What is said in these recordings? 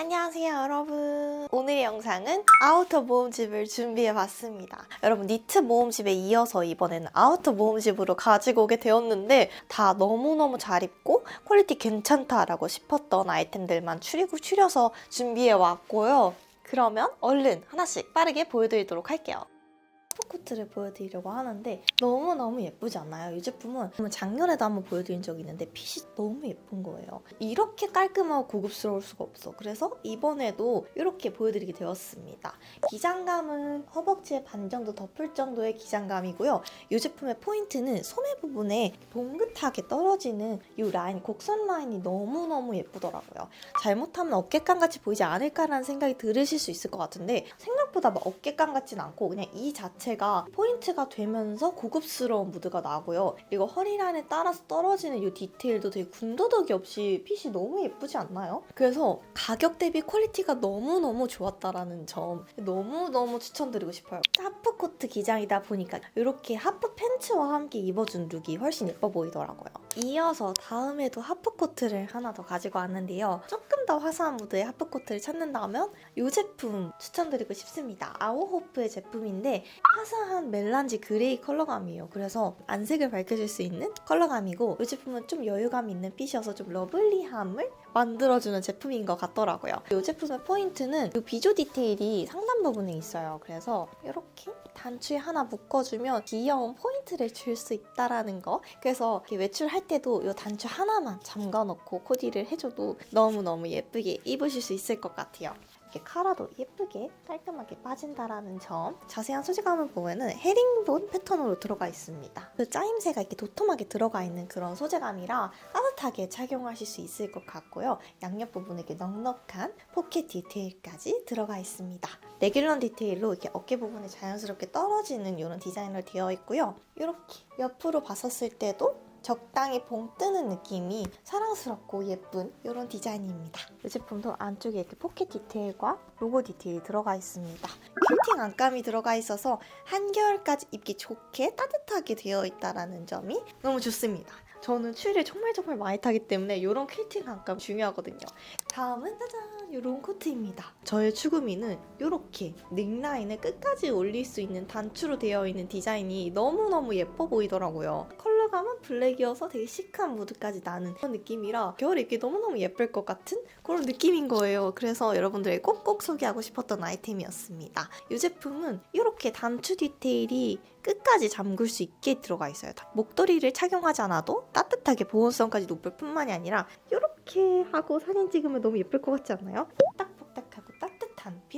안녕하세요 여러분. 오늘의 영상은 아우터 모음집을 준비해봤습니다. 여러분 니트 모음집에 이어서 이번에는 아우터 모음집으로 가지고 오게 되었는데 다 너무너무 잘 입고 퀄리티 괜찮다라고 싶었던 아이템들만 추리고 추려서 준비해왔고요. 그러면 얼른 하나씩 빠르게 보여드리도록 할게요 코트를 보여드리려고 하는데 너무너무 예쁘지 않나요? 이 제품은 작년에도 한번 보여드린 적이 있는데 핏이 너무 예쁜 거예요. 이렇게 깔끔하고 고급스러울 수가 없어. 그래서 이번에도 이렇게 보여드리게 되었습니다. 기장감은 허벅지에 반 정도 덮을 정도의 기장감이고요. 이 제품의 포인트는 소매 부분에 봉긋하게 떨어지는 이 라인, 곡선 라인이 너무너무 예쁘더라고요. 잘못하면 어깨감 같이 보이지 않을까라는 생각이 들으실 수 있을 것 같은데 생각보다 막 어깨감 같진 않고 그냥 이 자체 가 포인트가 되면서 고급스러운 무드가 나고요. 그리고 허리라인에 따라서 떨어지는 이 디테일도 되게 군더더기 없이 핏이 너무 예쁘지 않나요? 그래서 가격 대비 퀄리티가 너무너무 좋았다라는 점 너무너무 추천드리고 싶어요. 하프 코트 기장이다 보니까 이렇게 하프 팬츠와 함께 입어준 룩이 훨씬 예뻐 보이더라고요. 이어서 다음에도 하프 코트를 하나 더 가지고 왔는데요. 조금 더 화사한 무드의 하프 코트를 찾는다면 이 제품 추천드리고 싶습니다. 아오호프의 제품인데 화사한 멜란지 그레이 컬러감이에요. 그래서 안색을 밝혀줄 수 있는 컬러감이고 이 제품은 좀 여유감 있는 핏이어서 좀 러블리함을 만들어주는 제품인 것 같더라고요. 이 제품의 포인트는 이 비조 디테일이 상단 부분에 있어요. 그래서 이렇게 단추에 하나 묶어주면 귀여운 포인트를 줄 수 있다라는 거. 그래서 외출할 때도 이 단추 하나만 잠가 놓고 코디를 해줘도 너무너무 예쁘게 입으실 수 있을 것 같아요. 이렇게 카라도 예쁘게 깔끔하게 빠진다라는 점. 자세한 소재감을 보면은 헤링본 패턴으로 들어가 있습니다. 그 짜임새가 이렇게 도톰하게 들어가 있는 그런 소재감이라 따뜻하게 착용하실 수 있을 것 같고요. 양옆 부분에 이렇게 넉넉한 포켓 디테일까지 들어가 있습니다. 레귤런 디테일로 이렇게 어깨 부분에 자연스럽게 떨어지는 이런 디자인으로 되어 있고요. 이렇게 옆으로 봤었을 때도 적당히 봉 뜨는 느낌이 사랑스럽고 예쁜 이런 디자인입니다. 이 제품도 안쪽에 이렇게 포켓 디테일과 로고 디테일이 들어가 있습니다. 퀼팅 안감이 들어가 있어서 한겨울까지 입기 좋게 따뜻하게 되어 있다는 점이 너무 좋습니다. 저는 추위를 정말 정말 많이 타기 때문에 이런 퀼팅 안감 중요하거든요. 다음은 짜잔! 이런 코트입니다. 저의 추구미는 이렇게 넥라인을 끝까지 올릴 수 있는 단추로 되어 있는 디자인이 너무너무 예뻐 보이더라고요. 컬러감은 블랙이어서 되게 시크한 무드까지 나는 그런 느낌이라 겨울에 입기 너무너무 예쁠 것 같은 그런 느낌인 거예요. 그래서 여러분들에게 꼭꼭 소개하고 싶었던 아이템이었습니다. 이 제품은 이렇게 단추 디테일이 끝까지 잠글 수 있게 들어가 있어요. 목도리를 착용하지 않아도 따뜻하게 보온성까지 높을 뿐만이 아니라 이렇게 하고 사진 찍으면 너무 예쁠 것 같지 않나요? 뽀딱뽀딱하고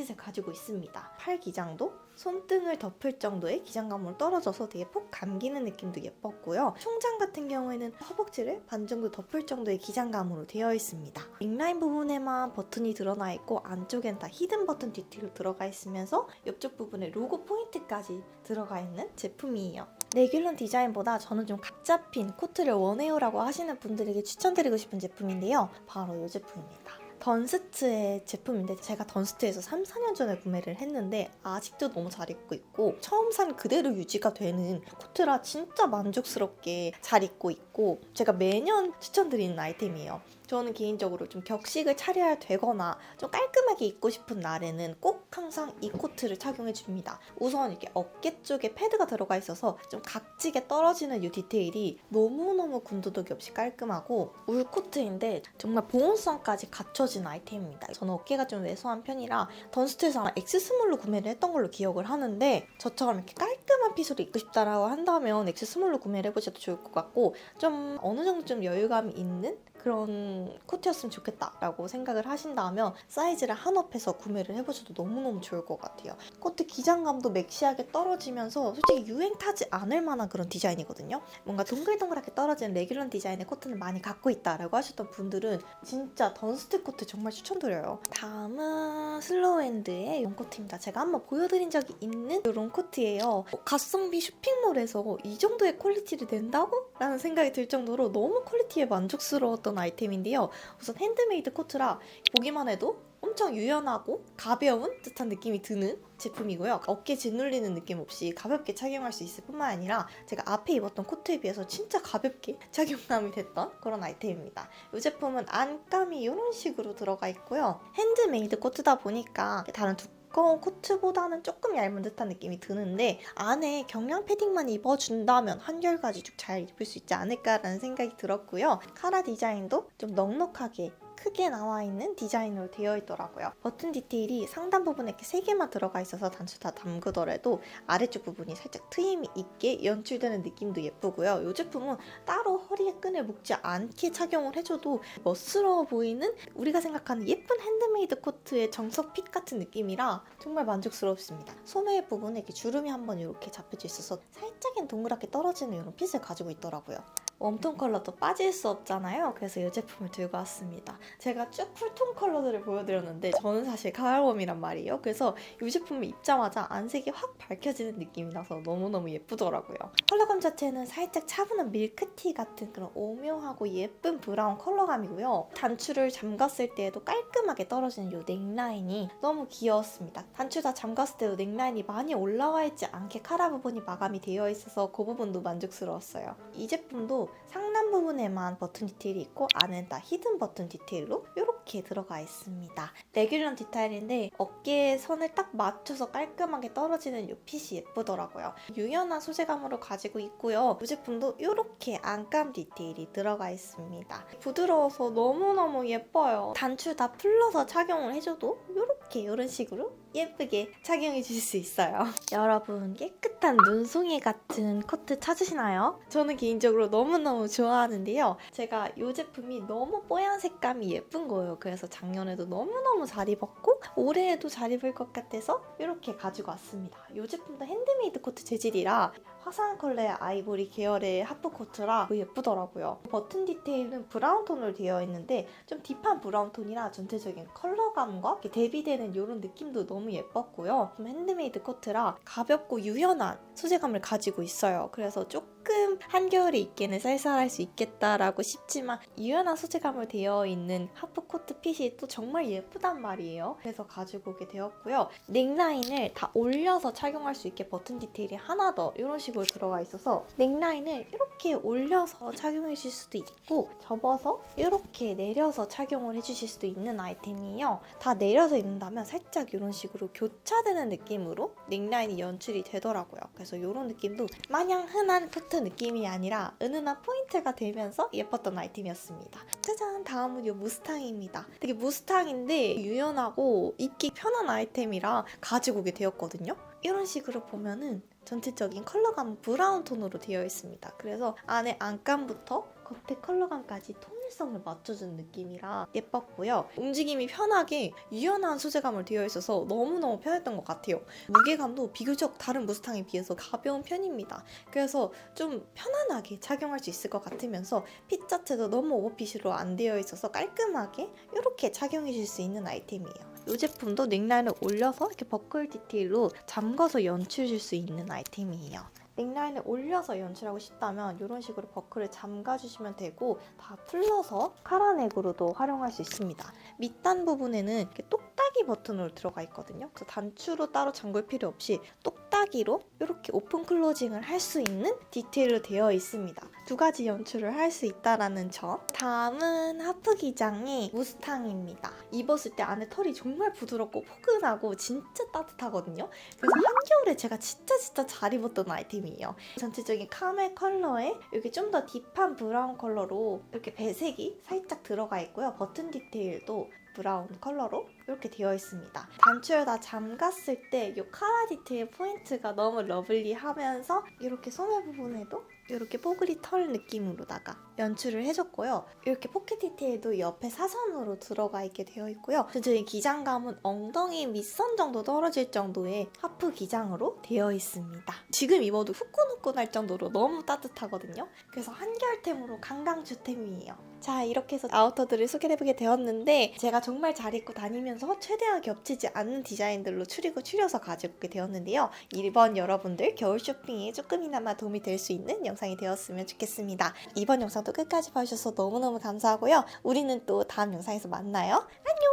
핏을 가지고 있습니다. 팔 기장도 손등을 덮을 정도의 기장감으로 떨어져서 되게 폭 감기는 느낌도 예뻤고요. 총장 같은 경우에는 허벅지를 반 정도 덮을 정도의 기장감으로 되어 있습니다. 윙라인 부분에만 버튼이 드러나 있고 안쪽엔 다 히든 버튼 디테일로 들어가 있으면서 옆쪽 부분에 로고 포인트까지 들어가 있는 제품이에요. 레귤런 디자인보다 저는 좀 각 잡힌 코트를 원해요라고 하시는 분들에게 추천드리고 싶은 제품인데요. 바로 이 제품입니다. 던스트의 제품인데 제가 던스트에서 3, 4년 전에 구매를 했는데 아직도 너무 잘 입고 있고 처음 산 그대로 유지가 되는 코트라 진짜 만족스럽게 잘 입고 있고 제가 매년 추천드리는 아이템이에요. 저는 개인적으로 좀 격식을 차려야 되거나 좀 깔끔하게 입고 싶은 날에는 꼭 항상 이 코트를 착용해 줍니다. 우선 이렇게 어깨 쪽에 패드가 들어가 있어서 좀 각지게 떨어지는 이 디테일이 너무너무 군더더기 없이 깔끔하고 울 코트인데 정말 보온성까지 갖춰진 아이템입니다. 저는 어깨가 좀 왜소한 편이라 던스트에서 엑스스몰로 구매를 했던 걸로 기억을 하는데 저처럼 이렇게 깔끔한 핏으로 입고 싶다라고 한다면 엑스스몰로 구매를 해보셔도 좋을 것 같고 좀 어느 정도 좀 여유감이 있는 그런 코트였으면 좋겠다라고 생각을 하신다면 사이즈를 한업해서 구매를 해보셔도 너무너무 좋을 것 같아요. 코트 기장감도 맥시하게 떨어지면서 솔직히 유행 타지 않을 만한 그런 디자인이거든요. 뭔가 동글동글하게 떨어지는 레귤런 디자인의 코트는 많이 갖고 있다라고 하셨던 분들은 진짜 던스트 코트 정말 추천드려요. 다음은 슬로우핸드의 롱 코트입니다. 제가 한번 보여드린 적이 있는 이런 코트예요. 가성비 쇼핑몰에서 이 정도의 퀄리티를 낸다고? 라는 생각이 들 정도로 너무 퀄리티에 만족스러웠던 아이템인데요. 우선 핸드메이드 코트라 보기만 해도 엄청 유연하고 가벼운 듯한 느낌이 드는 제품이고요. 어깨 짓눌리는 느낌 없이 가볍게 착용할 수 있을 뿐만 아니라 제가 앞에 입었던 코트에 비해서 진짜 가볍게 착용감이 됐던 그런 아이템입니다. 이 제품은 안감이 이런 식으로 들어가 있고요. 핸드메이드 코트다 보니까 다른 두꺼 운 코트보다는 조금 얇은 듯한 느낌이 드는데 안에 경량 패딩만 입어준다면 한결까지 쭉잘 입을 수 있지 않을까라는 생각이 들었고요. 카라 디자인도 좀 넉넉하게 크게 나와 있는 디자인으로 되어 있더라고요. 버튼 디테일이 상단 부분에 이렇게 3개만 들어가 있어서 단추 다 담그더라도 아래쪽 부분이 살짝 트임이 있게 연출되는 느낌도 예쁘고요. 이 제품은 따로 허리에 끈을 묶지 않게 착용을 해줘도 멋스러워 보이는 우리가 생각하는 예쁜 핸드메이드 코트의 정석 핏 같은 느낌이라 정말 만족스럽습니다. 소매 부분에 이렇게 주름이 한번 이렇게 잡혀져 있어서 살짝은 동그랗게 떨어지는 이런 핏을 가지고 있더라고요. 웜톤 컬러도 빠질 수 없잖아요. 그래서 이 제품을 들고 왔습니다. 제가 쭉 쿨톤 컬러들을 보여드렸는데 저는 사실 가을웜이란 말이에요. 그래서 이 제품을 입자마자 안색이 확 밝혀지는 느낌이 나서 너무너무 예쁘더라고요. 컬러감 자체는 살짝 차분한 밀크티 같은 그런 오묘하고 예쁜 브라운 컬러감이고요. 단추를 잠갔을 때에도 깔끔하게 떨어지는 이 넥라인이 너무 귀여웠습니다. 단추 다 잠갔을 때도 넥라인이 많이 올라와 있지 않게 카라 부분이 마감이 되어 있어서 그 부분도 만족스러웠어요. 이 제품도 상단 부분에만 버튼 디테일이 있고 안은 다 히든 버튼 디테일로 이렇게 들어가 있습니다. 레귤런 디테일인데 어깨에 선을 딱 맞춰서 깔끔하게 떨어지는 이 핏이 예쁘더라고요. 유연한 소재감으로 가지고 있고요. 이 제품도 이렇게 안감 디테일이 들어가 있습니다. 부드러워서 너무너무 예뻐요. 단추 다 풀러서 착용을 해줘도 이렇게 이런 식으로 예쁘게 착용해 주실 수 있어요. 여러분 깨끗한 눈송이 같은 코트 찾으시나요? 저는 개인적으로 너무너무 좋아하는데요. 제가 이 제품이 너무 뽀얀 색감이 예쁜 거예요. 그래서 작년에도 너무너무 잘 입었고 올해에도 잘 입을 것 같아서 이렇게 가지고 왔습니다. 이 제품도 핸드메이드 코트 재질이라 화사한 컬러의 아이보리 계열의 하프 코트라 예쁘더라고요. 버튼 디테일은 브라운 톤으로 되어 있는데 좀 딥한 브라운 톤이라 전체적인 컬러감과 대비되는 이런 느낌도 너무 예뻤고요. 좀 핸드메이드 코트라 가볍고 유연한 소재감을 가지고 있어요. 그래서 조금 한겨울에 입기에는 쌀쌀할 수 있겠다라고 싶지만 유연한 소재감으로 되어 있는 하프 코트 핏이 또 정말 예쁘단 말이에요. 그래서 가지고 오게 되었고요. 넥라인을 다 올려서 착용할 수 있게 버튼 디테일이 하나 더 이런 식으로 들어가 있어서 넥라인을 이렇게 올려서 착용해 주실 수도 있고 접어서 이렇게 내려서 착용을 해 주실 수도 있는 아이템이에요. 다 내려서 입는다면 살짝 이런 식으로 교차되는 느낌으로 넥라인이 연출이 되더라고요. 그래서 이런 느낌도 마냥 흔한 코트 느낌이 아니라 은은한 포인트가 되면서 예뻤던 아이템이었습니다. 짜잔 다음은 이 무스탕입니다. 되게 무스탕인데 유연하고 입기 편한 아이템이라 가지고 오게 되었거든요. 이런 식으로 보면은 전체적인 컬러감은 브라운 톤으로 되어 있습니다. 그래서 안에 안감부터 겉에 컬러감까지 통 일성을 맞춰준 느낌이라 예뻤고요. 움직임이 편하게 유연한 소재감을 되어 있어서 너무너무 편했던 것 같아요. 무게감도 비교적 다른 무스탕에 비해서 가벼운 편입니다. 그래서 좀 편안하게 착용할 수 있을 것 같으면서 핏 자체도 너무 오버핏으로 안 되어 있어서 깔끔하게 이렇게 착용해 줄 수 있는 아이템이에요. 이 제품도 넥라인을 올려서 이렇게 버클 디테일로 잠궈서 연출 줄수 있는 아이템이에요. 넥라인을 올려서 연출하고 싶다면 이런 식으로 버클을 잠가주시면 되고 다 풀러서 카라넥으로도 활용할 수 있습니다. 밑단 부분에는 이렇게 똑딱이 버튼으로 들어가 있거든요. 그래서 단추로 따로 잠글 필요 없이 똑딱이로 이렇게 오픈 클로징을 할 수 있는 디테일로 되어 있습니다. 두 가지 연출을 할 수 있다라는 점. 다음은 하프 기장의 무스탕입니다. 입었을 때 안에 털이 정말 부드럽고 포근하고 진짜 따뜻하거든요. 그래서 한겨울에 제가 진짜 진짜 잘 입었던 아이템이에요. 전체적인 카멜 컬러에 이렇게 좀 더 딥한 브라운 컬러로 이렇게 배색이 살짝 들어가 있고요. 버튼 디테일도 브라운 컬러로 이렇게 되어 있습니다. 단추를 다 잠갔을 때 이 카라 디테일 포인트가 너무 러블리하면서 이렇게 소매 부분에도 이렇게 뽀글이 털 느낌으로다가 연출을 해줬고요. 이렇게 포켓 디테일도 옆에 사선으로 들어가 있게 되어 있고요. 전체적인 기장감은 엉덩이 밑선 정도 떨어질 정도의 하프 기장으로 되어 있습니다. 지금 입어도 후끈후끈할 정도로 너무 따뜻하거든요. 그래서 한결템으로 강강주템이에요. 자 이렇게 해서 아우터들을 소개해보게 되었는데 제가 정말 잘 입고 다니면서 최대한 겹치지 않는 디자인들로 추리고 추려서 가지고 오게 되었는데요. 이번 여러분들 겨울 쇼핑에 조금이나마 도움이 될 수 있는 영상이 되었으면 좋겠습니다. 이번 영상도 끝까지 봐주셔서 너무너무 감사하고요. 우리는 또 다음 영상에서 만나요. 안녕!